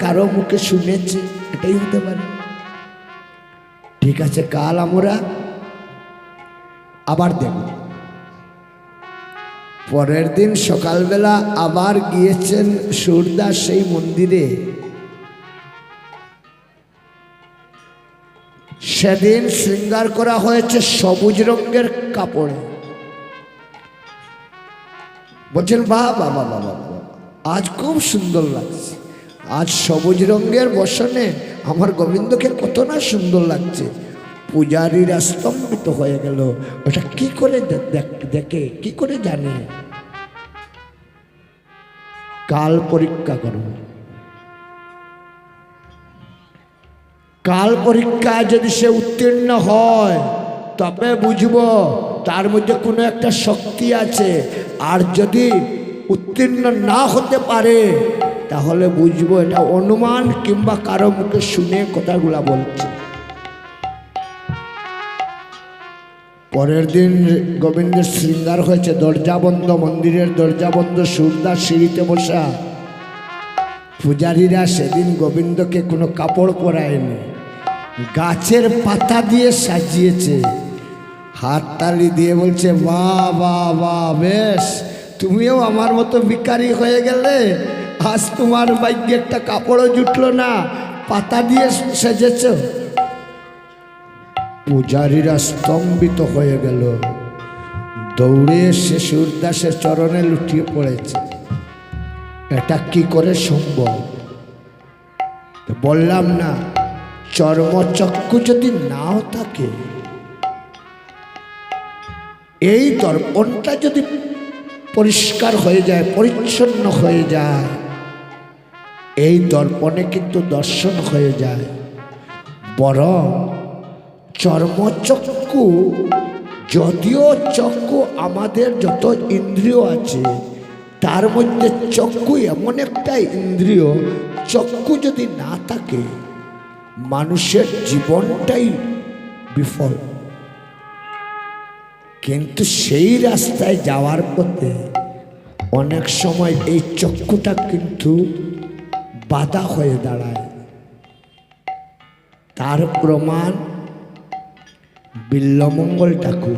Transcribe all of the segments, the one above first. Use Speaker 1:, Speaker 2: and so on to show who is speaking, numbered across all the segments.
Speaker 1: কারও মুখে শুনেছে এটাই হতে পারে ঠিক আছে কাল আমরা আবার দেখব পরের দিন সকালবেলা আবার গিয়েছেন সুরদাস সেই মন্দিরে সেদিন শৃঙ্গার করা হয়েছে সবুজ রঙের কাপড়ে বলছেন বাবা বাবা বাবা আজ খুব সুন্দর লাগছে আজ সবুজ রঙের বসনে আমার গোবিন্দকে কত না সুন্দর লাগছে। পূজারীরা স্তম্ভিত হয়ে গেল। ওটা কি করে দেখ- কি করে জানে? কাল পরীক্ষা করো। কাল পরীক্ষায় যদি সে উত্তীর্ণ হয়, তবে বুঝব তার মধ্যে কোনো একটা শক্তি আছে। আর যদি উত্তীর্ণ না হতে পারে তাহলে বুঝব এটা অনুমান কিংবা কারও মুখে শুনে কথাগুলা বলছে। পরের দিন গোবিন্দের শৃঙ্গার হয়েছে দরজা বন্ধ মন্দিরের দরজা বন্ধ সুরদাস সিঁড়িতে বসা। পূজারীরা সেদিন গোবিন্দকে কোনো কাপড় পরায়নি, গাছের পাতা দিয়ে সাজিয়েছে। হাততালি দিয়ে বলছে বা বাহ বাহ, বেশ, তুমিও আমার মতো ভিকারি হয়ে গেলে আজ তোমার ভাগ্যে একটা কাপড়ও জুটলো না, পাতা দিয়ে সেজেছ। পূজারীরা স্তম্ভিত হয়ে গেল। দৌড়ে এসে সুরদাসের চরণে লুটিয়ে পড়েছে। এটা কি করে সম্ভব? বললাম না, চর্মচক্ষু যদি নাও থাকে। এই দর্পণটা যদি পরিষ্কার হয়ে যায়, পরিচ্ছন্ন হয়ে যায় এই দর্পণে কিন্তু দর্শন হয়ে যায়। বরং চর্মচক্ষু, যদিও চক্ষু আমাদের যত ইন্দ্রিয় আছে, তার মধ্যে চক্ষু এমন একটা ইন্দ্রিয়, চক্ষু যদি না থাকে, মানুষের জীবনটাই বিফল। কিন্তু সেই রাস্তায় যাওয়ার পথে অনেক সময় এই চক্ষুটা কিন্তু বাধা হয়ে দাঁড়ায়। তার প্রমাণ বিল্লমঙ্গল ঠাকুর।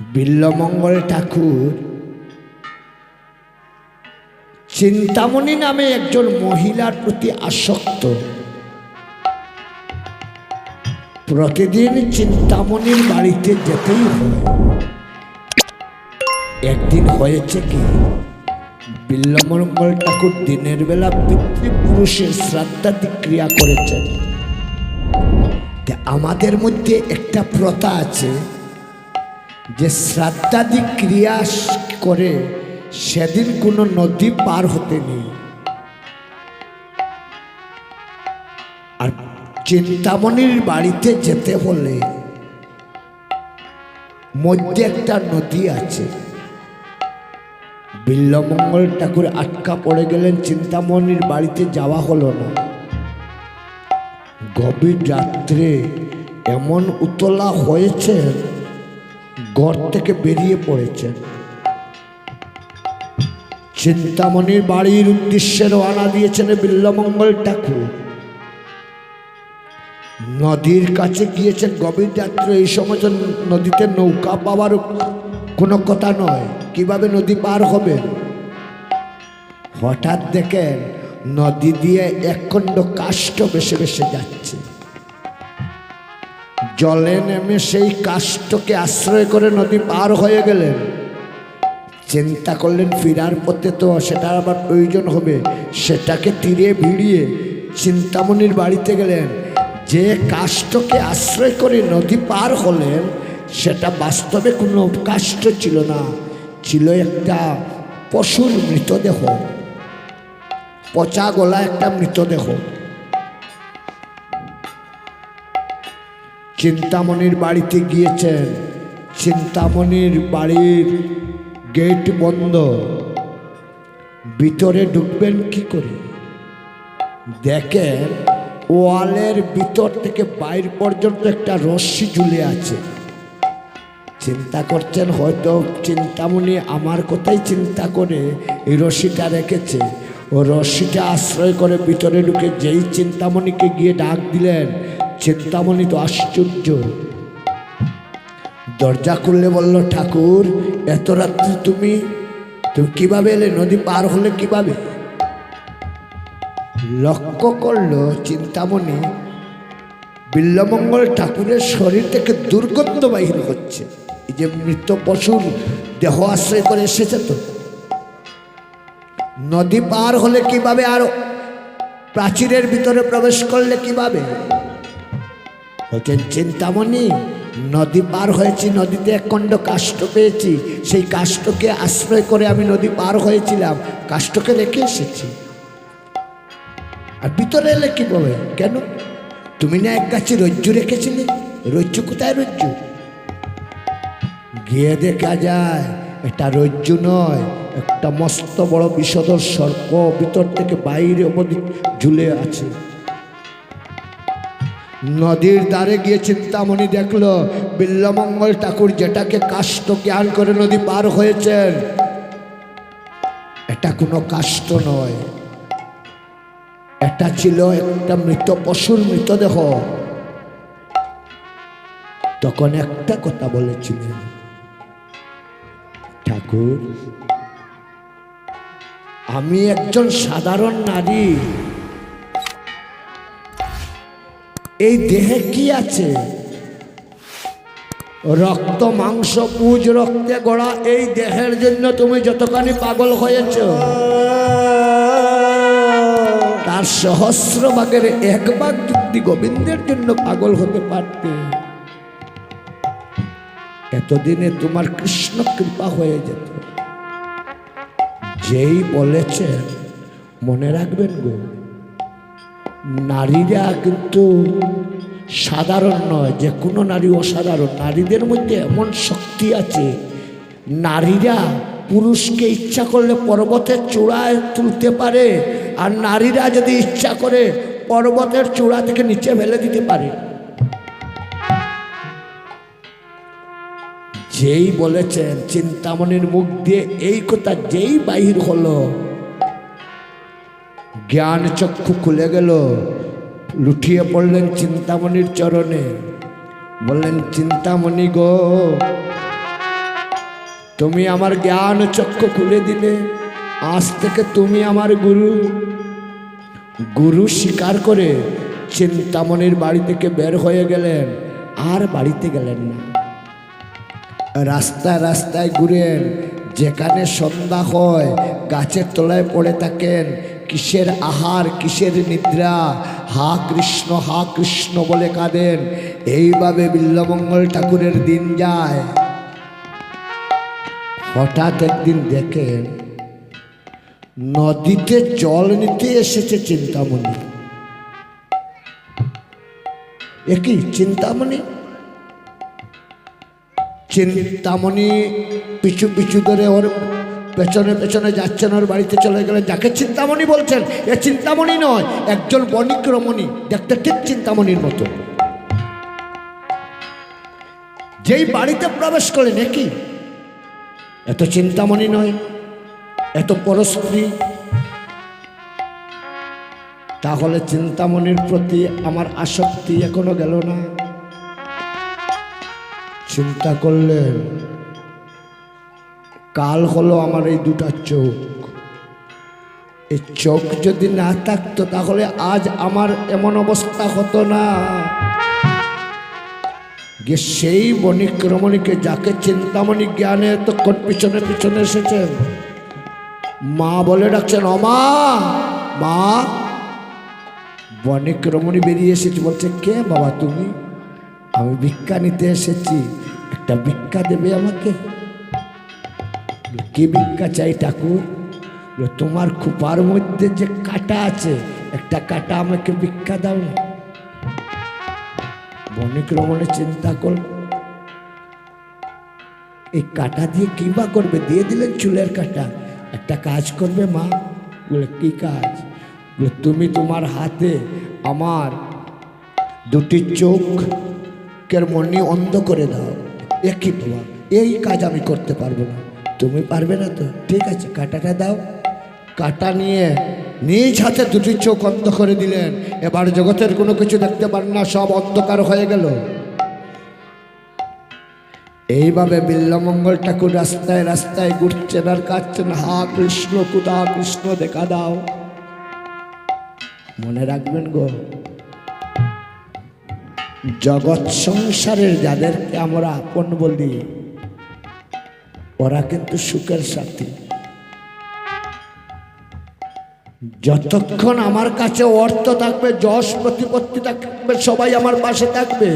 Speaker 1: বিল্লমঙ্গল ঠাকুর চিন্তামণি নামে একজন মহিলার প্রতি আসক্ত। প্রতিদিন চিন্তামণির বাড়িতে যেতেই হয়। একদিন হয়েছে কি? বিল্লমঙ্গল ঠাকুর দিনের বেলা পিতৃপুরুষের শ্রাদ্ধাদি ক্রিয়া করেছেন। আমাদের মধ্যে একটা প্রথা আছে যে শ্রাদ্ধাদি ক্রিয়া করে সেদিন কোনো নদী পার হতে নেই। আর চিন্তামণির বাড়িতে যেতে হলে মধ্যে একটা নদী আছে। বিল্লমঙ্গল ঠাকুর আটকা পড়ে গেলেন, চিন্তামণির বাড়িতে যাওয়া হলো না। গভীর রাত্রে এমন উতলা হয়েছে, ঘর থেকে বেরিয়ে পড়েছেন চিন্তামণির বাড়ির উদ্দেশ্যে রওনা দিয়েছেন বিল্লমঙ্গল ঠাকুর। নদীর কাছে গিয়েছেন গভীর রাত্রে, এই সময় নদীতে নৌকা পাওয়ার কোনো কথা নয়। কীভাবে নদী পার হবে? হঠাৎ দেখেন নদী দিয়ে একখণ্ড কাষ্ঠ বেসে বেসে যাচ্ছে। জলে নেমে সেই কাষ্ঠকে আশ্রয় করে নদী পার হয়ে গেলেন। চিন্তা করলেন, ফিরার পথে তো সেটা আবার প্রয়োজন হবে। সেটাকে তীরে ভিড়িয়ে চিন্তামণির বাড়িতে গেলেন। যে কাষ্ঠকে আশ্রয় করে নদী পার হলেন, সেটা বাস্তবে কোনো কাষ্ট ছিল না। ছিল একটা পশুর মৃতদেহ। পচা গলা একটা মৃতদেহ। চিন্তামণির বাড়িতে গিয়েছেন। চিন্তামণির বাড়ির গেট বন্ধ। ভিতরে ঢুকবেন কি করে? দেখেন, ওয়ালের ভিতর থেকে বাইর পর্যন্ত একটা রশ্মি ঝুলে আছে। চিন্তা করছেন, হয়তো চিন্তামণি আমার কথাই চিন্তা করে এই রশিটা রেখেছে। ও রশিটা আশ্রয় করে ভিতরে ঢুকে যেই চিন্তামণিকে গিয়ে ডাক দিলেন, চিন্তামণি তো আশ্চর্য। দরজা খুললে বলল, ঠাকুর, এত রাত্রি তুমি তুমি কীভাবে এলে? নদী পার হলে কীভাবে? লক্ষ্য করল চিন্তামণি বিল্লমঙ্গল ঠাকুরের শরীর থেকে দুর্গন্ধ বাহির হচ্ছে। এই যে মৃত পশুর দেহ আশ্রয় করে এসেছে তো। নদী পার হলে কীভাবে আর প্রাচীরের ভিতরে প্রবেশ করলে কীভাবে? বলছেন, চিন্তামণি, নদী পার হয়েছি, নদীতে এক খণ্ড কাষ্ঠ পেয়েছি। সেই কাষ্ঠকে আশ্রয় করে আমি নদী পার হয়েছিলাম। কাষ্ঠকে রেখে এসেছি। আর ভিতরে এলে কি বলে কেন? তুমি না এক গাছে রজ্জু রেখেছিলে। রজ্জু কোথায় রজ্জু? গিয়ে দেখা যায়, এটা রজ্জু নয়, একটা মস্ত বড় বিষধর সর্প ভিতর থেকে বাইরে অবধি ঝুলে আছে। নদীর দ্বারে গিয়ে চিন্তামণি দেখল, বিল্লমঙ্গল ঠাকুর যেটাকে কাষ্ট জ্ঞান করে নদী পার হয়েছেন, এটা কোনো কাষ্ট নয়। এটা ছিল একটা মৃত পশুর মৃতদেহ। তখন একটা কথা বলেছিলেন ঠাকুর, আমি একজন সাধারণ নারী। এই দেহে কি আছে? রক্ত, মাংস, পুজ, রক্তে গড়া, এই দেহের জন্য তুমি যতখানি পাগল হয়েছ, তার সহস্র ভাগের এক ভাগ যুক্তি গোবিন্দের জন্য পাগল হতে পারতে। এতদিনে তোমার কৃষ্ণ কৃপা হয়ে যেত। যেই বলেছেন মনে রাখবেন গো, নারীরা কিন্তু সাধারণ নয়, যে কোনো নারী অসাধারণ। নারীদের মধ্যে এমন শক্তি আছে, নারীরা পুরুষকে ইচ্ছা করলে পর্বতের চূড়ায় তুলতে পারে, আর নারীরা যদি ইচ্ছা করে পর্বতের চূড়া থেকে নিচে ফেলে দিতে পারে। যেই বলেছেন, চিন্তামণির মুখ দিয়ে এই কথা যেই বাহির হলো, জ্ঞান চক্ষু খুলে গেল লুঠিয়ে পড়লেন চিন্তামণির চরণে। বললেন, চিন্তামণি গো, তুমি আমার জ্ঞান চক্ষু খুলে দিলে, আজ থেকে তুমি আমার গুরু। গুরু স্বীকার করে চিন্তামণির বাড়ি থেকে বের হয়ে গেলেন, আর বাড়িতে গেলেন না। রাস্তায় রাস্তায় ঘুরেন। যেখানে সন্ধ্যা হয়, গাছের তলায় পড়ে থাকেন। কিসের আহার, কিসের নিদ্রা? হা কৃষ্ণ হা কৃষ্ণ বলে কাঁদেন। এইভাবে বিল্লমঙ্গল ঠাকুরের দিন যায়। হঠাৎ একদিন দেখেন, নদীতে জল নিতে এসেছে চিন্তামণি। একই চিন্তামণি? চিন্তামণি পিছু পিছু ধরে ওর পেছনে পেছনে যাচ্ছেন, ওর বাড়িতে চলে গেলেন। যাকে চিন্তামণি বলছেন, এ চিন্তামণি নয়, একজন বণিক রমণী দেখতে ঠিক চিন্তামণির মতো। যেই বাড়িতে প্রবেশ করলেন একই এত চিন্তামণি নয়, এত পরস্ত্রী তাহলে চিন্তামণির প্রতি আমার আসক্তি এখনও গেল না। চিন্তা করলেন, কাল হলো আমার এই দুটা চোখ। এই চোখ যদি না থাকতো, তাহলে আজ আমার এমন অবস্থা হতো না। যে সেই বণিক রমণীকে, যাকে চিন্তামণি জ্ঞানে এতক্ষণ পিছনে পিছনে এসেছেন, মা বলে ডাকছেন অমা মা। বণিক রমণী বেরিয়ে এসেছে, বলছে, কে বাবা তুমি? আমি ভিক্ষা নিতে এসেছি। একটা ভিক্ষা দেবে আমাকে? কি ভিক্ষা চাই ঠাকুর? তোমার খুপার মধ্যে যে কাটা আছে, একটা কাটা আমাকে ভিক্ষা দাও না। রমণে চিন্তা কর এই কাটা দিয়ে কি বা করবে? দিয়ে দিলেন চুলের কাটা। একটা কাজ করবে মা। বলে, কি কাজ? তুমি তোমার হাতে আমার দুটি চোখের মনি অন্ধ করে দাও। একই বাবা? এই কাজ আমি করতে পারব না। তুমি পারবে না তো? ঠিক আছে, কাটাটা দাও। কাটা নিয়ে নিজ হাতে দুটি চোখ অন্ধ করে দিলেন। এবার জগতের কোনো কিছু দেখতে পারেন না, সব অন্ধকার হয়ে গেল। এইভাবে বিল্লমঙ্গল ঠাকুর রাস্তায় রাস্তায় ঘুরছেন আর কাটছেন হা কৃষ্ণ, কুদা কৃষ্ণ, দেখা দাও। মনে রাখবেন গো জগৎ সংসারের যাদেরকে আমরা আপন বলি, ওরা কিন্তু সুখের সাথী। যতক্ষণ আমার কাছে অর্থ থাকবে, যশ প্রতিপত্তি থাকবে, সবাই আমার পাশে থাকবে।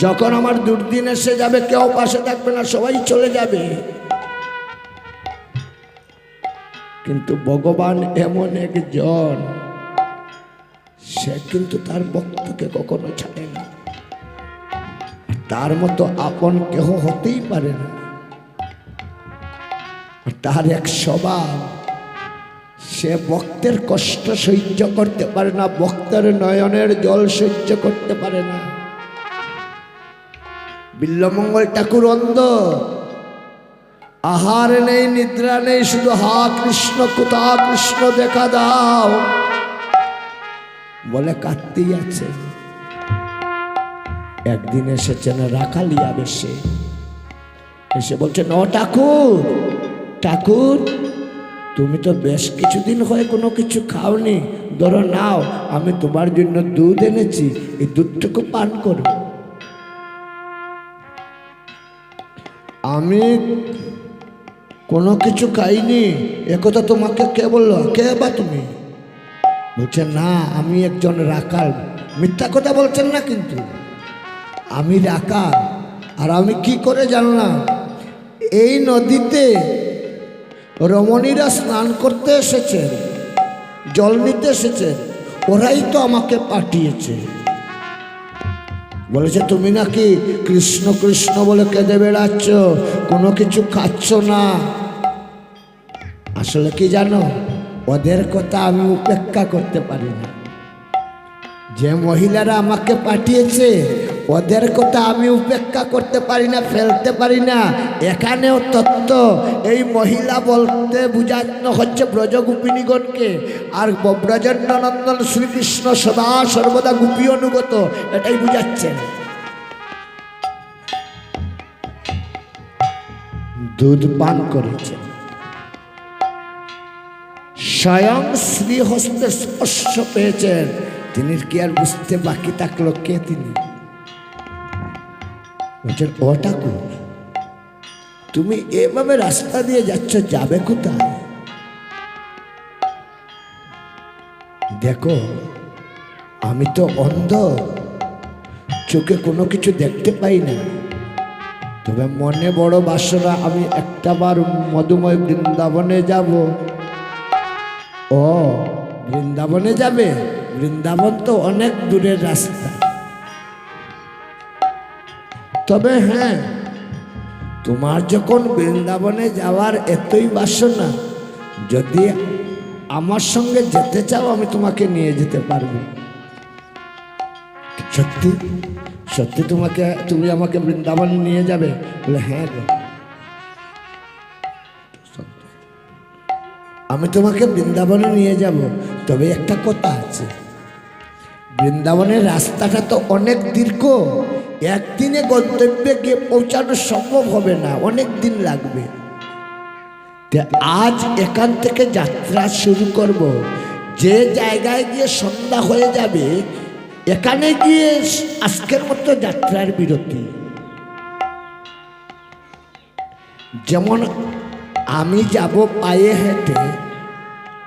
Speaker 1: যখন আমার দুর্দিন এসে যাবে, কেউ পাশে থাকবে না, সবাই চলে যাবে। কিন্তু ভগবান এমন একজন সে কিন্তু তার ভক্তকে কখনো ছাড়ে না। তার মতো আপন কেহ হতেই পারে না। তার এক স্বভাব, সে ভক্তের কষ্ট সহ্য করতে পারে না, ভক্তের নয়নের জল সহ্য করতে পারে না। বিল্লমঙ্গল ঠাকুর অন্ধ। আহার নেই, নিদ্রা নেই, শুধু হা কৃষ্ণ কোথা কৃষ্ণ দেখা দাও। বলে কাঁদতেই আছে। একদিন এসেছেন রাখালিয়া বেশে এসে বলছে, ন ঠাকুর ঠাকুর, তুমি তো বেশ কিছুদিন হয়ে কোনো কিছু খাওনি। ধরো নাও, আমি তোমার জন্য দুধ এনেছি, এই দুধটুকু পান করো। আমি কোনো কিছু খাইনি, একথা তোমাকে কে বলল? কে বা তুমি? বলছে না, আমি একজন রাখাল মিথ্যা কথা বলছেন না কিন্তু। আমি রাখাল আর আমি কি করে জানলাম? এই নদীতে রমণীরা স্নান করতে এসেছেন জল নিতে এসেছেন ওরাই তো আমাকে পাঠিয়েছে। বলেছে, তুমি নাকি কৃষ্ণ কৃষ্ণ বলে কেঁদে বেড়াচ্ছ? কোনো কিছু খাচ্ছ না? আসলে কি জানো ওদের কথা আমি উপেক্ষা করতে পারি না। যে মহিলারা আমাকে পাঠিয়েছে, ওদের কথা আমি উপেক্ষা করতে পারি না, ফেলতে পারি না। এখানেও তত্ত্ব, এই মহিলা বলতে বুঝানো হচ্ছে ব্রজগোপিনীগণকে। আর ব্রজন্নন্দন শ্রীকৃষ্ণ সদা সর্বদা গোপী অনুগত এটাই বুঝাচ্ছেন। দুধ পান করেছেন। স্বয়ং শ্রীহস্তে স্পর্শ পেয়েছেন। তিনি কি আর বুঝতে বাকি থাকল কে তিনি? ও ঠাকুর, তুমি এভাবে রাস্তা দিয়ে যাচ্ছ, যাবে কোথায়? দেখো, আমি তো অন্ধ, চোখে কোনো কিছু দেখতে পাই না। তবে মনে বড় বাসনা, আমি একটাবার মধুময় বৃন্দাবনে যাব। ও, বৃন্দাবনে যাবে? বৃন্দাবন তো অনেক দূরের রাস্তা। তবে হ্যাঁ তোমার যখন বৃন্দাবনে যাওয়ার এতই বাসনা, যদি আমার সঙ্গে যেতে চাও, আমি তোমাকে নিয়ে যেতে পারব। সত্যি? সত্যি তোমাকে, তুমি আমাকে বৃন্দাবনে নিয়ে যাবে? বলে হ্যাঁ আমি তোমাকে বৃন্দাবনে নিয়ে যাব। তবে একটা কথা আছে। বৃন্দাবনের রাস্তাটা তো অনেক দীর্ঘ। একদিনে গন্তব্যে গিয়ে পৌঁছানো সম্ভব হবে না। অনেক দিন লাগবে। আজ এখান থেকে যাত্রা শুরু করব। যে জায়গায় গিয়ে সন্ধ্যা হয়ে যাবে, এখানে গিয়ে আজকের মতো যাত্রার বিরতি। যেমন আমি যাব পায়ে হেঁটে,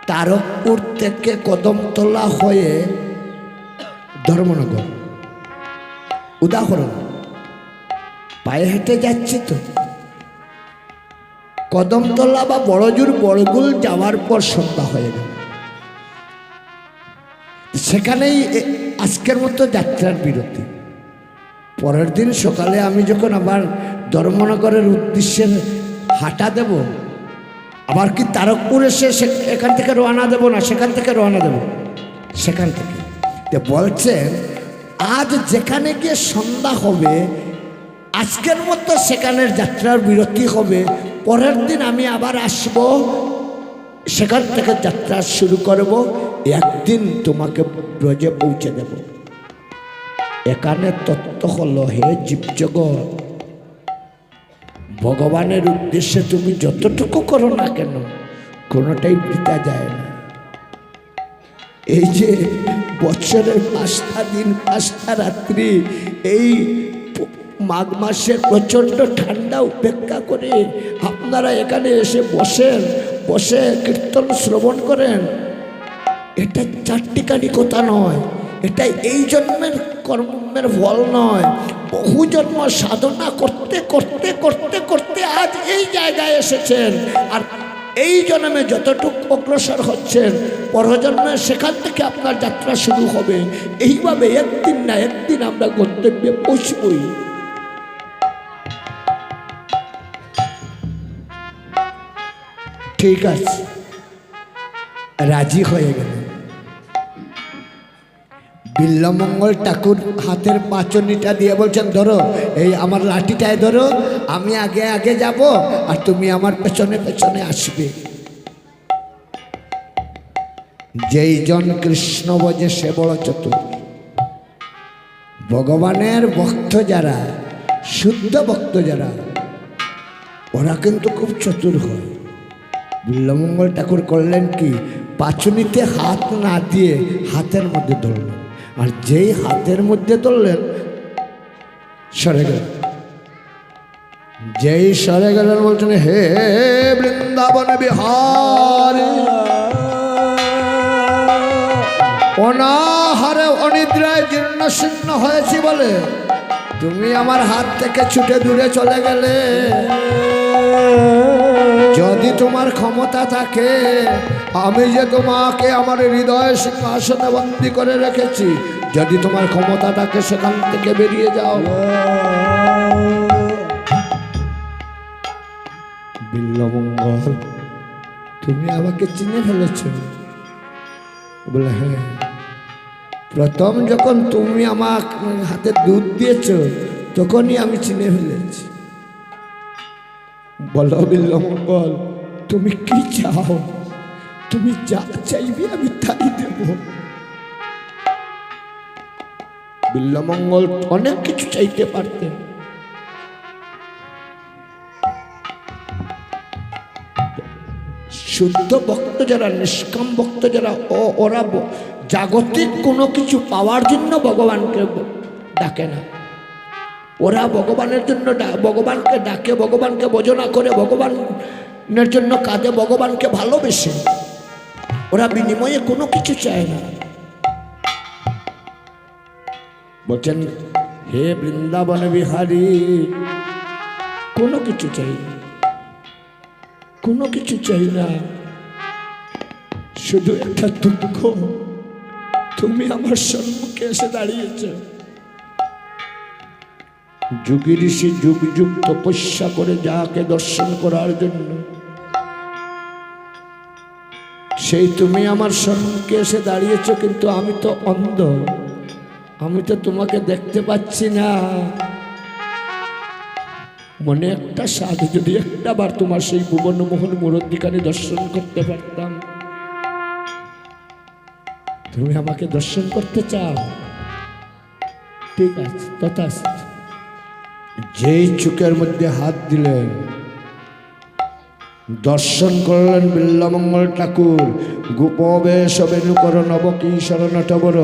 Speaker 1: তারকপুর থেকে কদমতলা হয়ে ধর্মনগর। উদাহরণ, পায়ে হেঁটে যাচ্ছি তো। কদমতলা বা বড়জুর বড়গুল যাওয়ার পর সন্ধ্যা হয়ে গেল। সেখানেই আজকের মতো যাত্রার বিরতি। পরের দিন সকালে আমি যখন আবার ধর্মনগরের উদ্দেশ্যে হাঁটা দেব আবার কি তারকপুর এসে এখান থেকে রওনা দেব না? সেখান থেকে রওনা দেব। সেখান থেকে। তো বলছেন আজ যেখানে গিয়ে সন্ধ্যা হবে, আজকের মতো সেখানের যাত্রার বিরতি হবে। পরের দিন আমি আবার আসব। সেখান থেকে যাত্রা শুরু করব। একদিন তোমাকে ব্রজে পৌঁছে দেব। এখানে তত্ত্ব হলো, হে জীবজগৎ ভগবানের উদ্দেশ্যে তুমি যতটুকু করো না কেন, কোনোটাই বৃথা যায় না। এই যে বছরের পাঁচটা দিন, পাঁচটা রাত্রি, এই মাঘ মাসের প্রচণ্ড ঠান্ডা উপেক্ষা করে আপনারা এখানে এসে বসেন, বসে কীর্তন শ্রবণ করেন। এটা চারটিকানি কথা নয়, এটা এই জন্মের কর্মের ফল নয়। বহু জন্ম সাধনা করতে করতে করতে করতে আজ এই জায়গায় এসেছেন। আর এই জন্মে যতটুকু অগ্রসর হচ্ছেন, পরজন্মে সেখান থেকে আপনার যাত্রা শুরু হবে। এইভাবে একদিন না একদিন আমরা গন্তব্যে পৌঁছবই। ঠিক আছে। রাজি হয়ে গেলেন বিল্লমঙ্গল ঠাকুর হাতের পাচনিটা দিয়ে বলছেন, ধরো, এই আমার লাঠিটায় ধরো, আমি আগে আগে যাব আর তুমি আমার পেছনে পেছনে আসবে। যেই জন কৃষ্ণ বজে সে বড় চতুর। ভগবানের ভক্ত যারা, শুদ্ধ ভক্ত যারা, ওরা কিন্তু খুব চতুর হয়। বিল্লমঙ্গল ঠাকুর করলেন কি, পাচুনিতে হাত না দিয়ে হাতের মধ্যে ধরলেন। আর যেই হাতের মধ্যে ধরলেন, সরে গেল যেই সরে গেলেন বলছেন, হে বৃন্দাবন বিহার, অনাহারে অনিদ্রায় জীর্ণ শীর্ণ হয়েছি বলে তুমি আমার হাত থেকে ছুটে দূরে চলে গেলে। যদি তোমার ক্ষমতা থাকে, আমি যে তোমাকে আমার হৃদয় সিংহাসনে বন্দি করে রেখেছি যদি তোমার ক্ষমতা থাকে সেখান থেকে বেরিয়ে যাও। বিল্লমঙ্গল, তুমি আমাকে চিনে ফেলেছ। বলে হ্যাঁ। প্রথম যখন তুমি আমার হাতে দুধ দিয়েছ, তখনই আমি চিনে ফেলেছি। বলো বিল্লমঙ্গল, তুমি কি চাও? তুমি যা চাইবে আমি তাই দেব। বিল্লমঙ্গল অনেক কিছু চাইতে পারতেন। শুদ্ধ ভক্ত যারা, নিষ্কাম ভক্ত যারা ওরা জাগতিক কোনো কিছু পাওয়ার জন্য ভগবানকে ডাকে না। ওরা ভগবানের জন্য ভগবানকে ডাকে, ভগবানকে ভজনা করে, ভগবানের জন্য কাঁদে, ভগবানকে ভালোবেসে। ওরা বিনিময়ে কোনো কিছু চায় না। বলছেন, হে বৃন্দাবন বিহারী, কোনো কিছু চাই না। কোনো কিছু চাই না। শুধু একটা দুঃখ। তুমি আমার সম্মুখে এসে দাঁড়িয়েছ। যুগী ঋষি যুগ যুগ তপস্যা করে যাকে দর্শন করার জন্য। সেই তুমি আমার সম্মুখে এসে দাঁড়িয়েছ, কিন্তু আমি তো অন্ধ। আমি তো তোমাকে দেখতে পাচ্ছি না। মনে একটা সাধু যদি একটা বার তোমার সেই ভুবনমোহন মুরব্বিকানে দর্শন করতে পারতাম। তুমি আমাকে দর্শন করতে চাও? ঠিক আছে তথা যেই চুকের মধ্যে হাত দিলেন দর্শন করলেন বিল্লমঙ্গল ঠাকুর। গোপবেশ বেণুকর নবকিশোর নটবর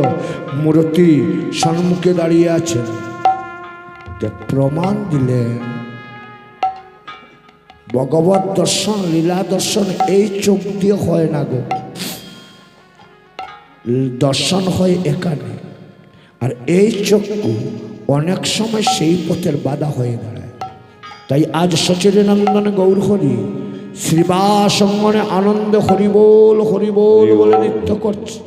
Speaker 1: মূর্তি সম্মুখে দাঁড়িয়ে আছেন। প্রমাণ দিলেন। ভগবত দর্শন, লীলা দর্শন, এই চোখ দিয়ে হয় না গো। দর্শন হয় এখানে। আর এই চক্ষু অনেক সময় সেই পথের বাধা হয়ে দাঁড়ায়। তাই আজ সচিরানন্দন গৌর হরি শ্রীবাসঙ্গনে আনন্দ হরিবোল হরিবোল বলে নৃত্য করছে।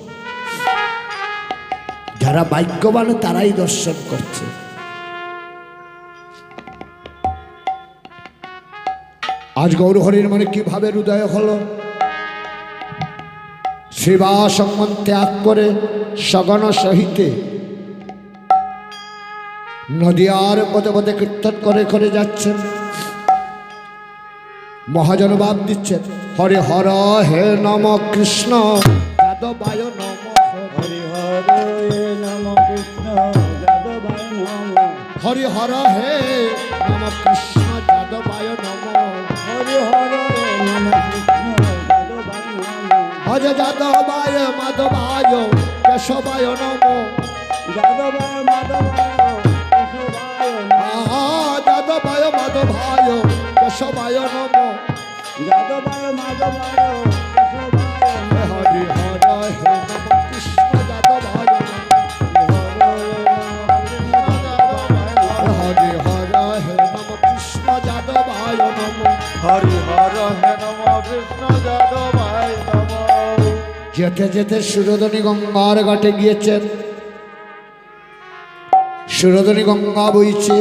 Speaker 1: যারা ভাগ্যবান তারাই দর্শন করছে। আজ গৌরহরির মানে কীভাবে হৃদয় হলো? সেবা সম্মান ত্যাগ করে সগণ সহিতে নদীয়ার পদে পদে কীর্তন করে করে যাচ্ছেন। মহাজন দিচ্ছেন হরে হর হে নম কৃষ্ণ। যাদবায় নম
Speaker 2: হরি হরে নম কৃষ্ণ। যাদবায় নম।
Speaker 1: হরি হর হে নম কৃষ্ণ। যাদবায় নম।
Speaker 2: হরি হরে নম কৃষ্ণ। যাদবায় নম।
Speaker 1: যাদবায় মাধবায় কেশবায় নম।
Speaker 2: যাদবায় মাধবায় কেশবায়
Speaker 1: যাদবায় মাধবায়। কেশবায় নম
Speaker 2: যাদবায় মাধবায়
Speaker 1: হরি হর হে কৃষ্ণ যাদবায় হরি হর হে নম কৃষ্ণ যাদবায় নম।
Speaker 2: হরি হর হে নম কৃষ্ণ যাদবায় নম।
Speaker 1: যেতে যেতে সুরধনী গঙ্গার ঘাটে গিয়েছেন সুরধনী গঙ্গা বইছে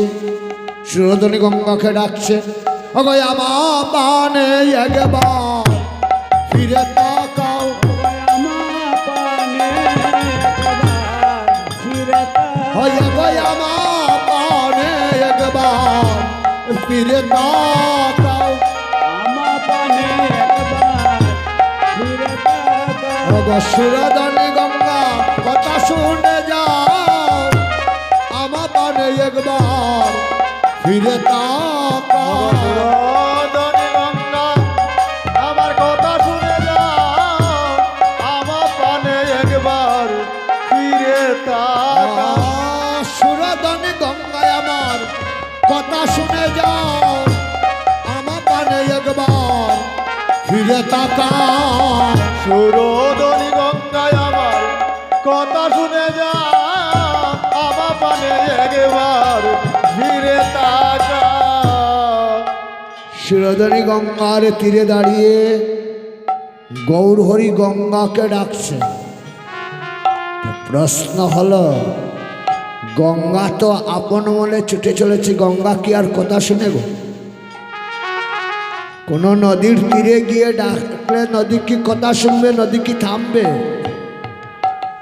Speaker 1: সুরধনী গঙ্গাকে ডাকছেন ওগো আমার পানে একবার ফিরে তাকাও। ওই গো আমার পানে একবার ফিরে তাকাও। গঙ্গা আমার পানে একবার ফিরে তাকাও
Speaker 2: আমার কথা শুনে যাও। আমার পানে একবার ফিরে তাকা
Speaker 1: কথা শুনে যাও। আমার পানে একবার ফিরে তাকা
Speaker 2: সুরোদনী গঙ্গায় আমার কথা শুনে যা আমার পানে একবার
Speaker 1: সুরধনী গঙ্গার তীরে দাঁড়িয়ে গৌরহরি গঙ্গাকে ডাকছে। প্রশ্ন হলো, গঙ্গা তো আপন মনে ছুটে চলেছে, গঙ্গা কি আর কথা শুনে গো? কোনো নদীর তীরে গিয়ে ডাকলে নদী কি কথা শুনবে, নদী কি থামবে?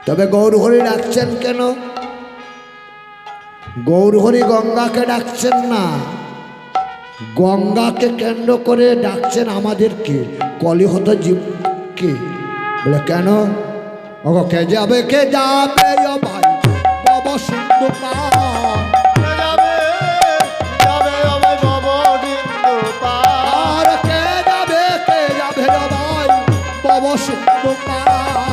Speaker 1: তবে গৌরহরি ডাকছেন কেন? গৌরহরি গঙ্গাকে ডাকছেন না। গঙ্গাকে কেন্দ্র করে ডাকছেন আমাদেরকে। কলিহত জীবকে। বলে কেন? ওগো কে যাবে কে যাবে ভাই? বাবা
Speaker 2: পার
Speaker 1: আর কে যাবে কে যাবে ভাই? বাবা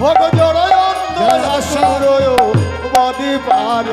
Speaker 2: ভগ জড়য় অন্ধ আসরয় বদি পার